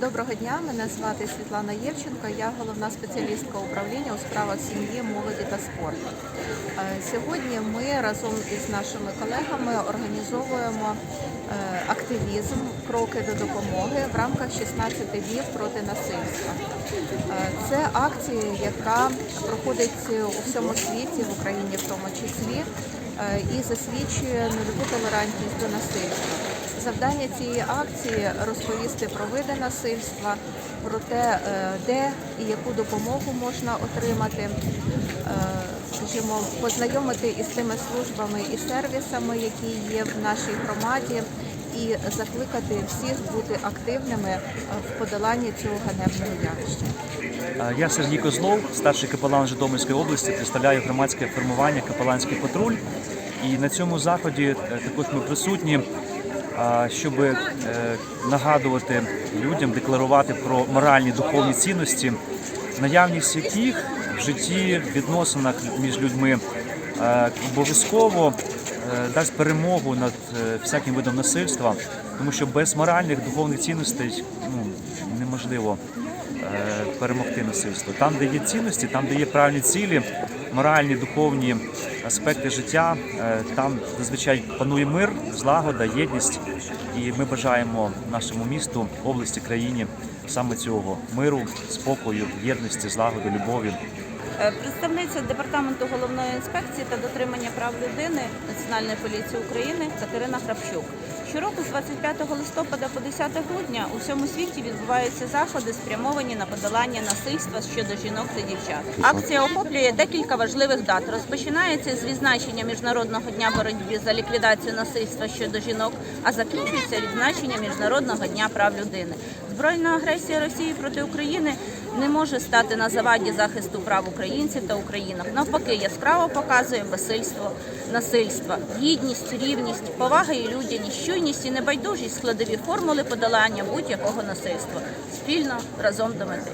Доброго дня, мене звати Світлана Євченко. Я головна спеціалістка управління у справах сім'ї, молоді та спорту. Е, Сьогодні ми разом із нашими колегами організовуємо е, активізм Кроки до допомоги в рамках 16 днів проти насильства. Е, Це акція, яка проходить у всьому світі, в Україні в тому числі, і засвідчує нульову толерантність до насильства. Завдання цієї акції розповісти про види насильства, про те, е, де і яку допомогу можна отримати, е, скажімо, познайомити із тими службами і сервісами, які є в нашій громаді, і закликати всіх бути активними е, в подоланні цього ганебного явища. Я Сергій Козлов, старший капелан Житомирської області, представляю громадське формування Капеланський патруль. І на цьому заході також ми присутні, щоб е, нагадувати людям, декларувати про моральні духовні цінності, наявність яких в житті, в відносинах між людьми е, обов'язково е, дасть перемогу над всяким видом насильства, тому що без моральних духовних цінностей ну, неможливо е, перемогти насильство. Там, де є цінності, там, де є правильні цілі, моральні, духовні аспекти життя, е, там зазвичай панує мир, злагода, єдність. І ми бажаємо нашому місту, області, країні саме цього миру, спокою, єдності, злагоди, любові. Е, Представниця департаменту головної інспекції та дотримання прав людини Національної поліції України Катерина Грабчук. Щороку з 25 листопада по 10 грудня у всьому світі відбуваються заходи, спрямовані на подолання насильства щодо жінок та дівчат. Акція охоплює декілька важливих дат. Розпочинається з відзначення Міжнародного дня боротьби за ліквідацію насильства щодо жінок, а закінчується відзначення Міжнародного дня прав людини. Збройна агресія Росії проти України не може стати на заваді захисту прав українців та українок. Навпаки, яскраво показує безсильство, насильства, гідність, рівність, повага і людяність, щуйність і небайдужість складові формули подолання будь-якого насильства. Спільно разом до мети.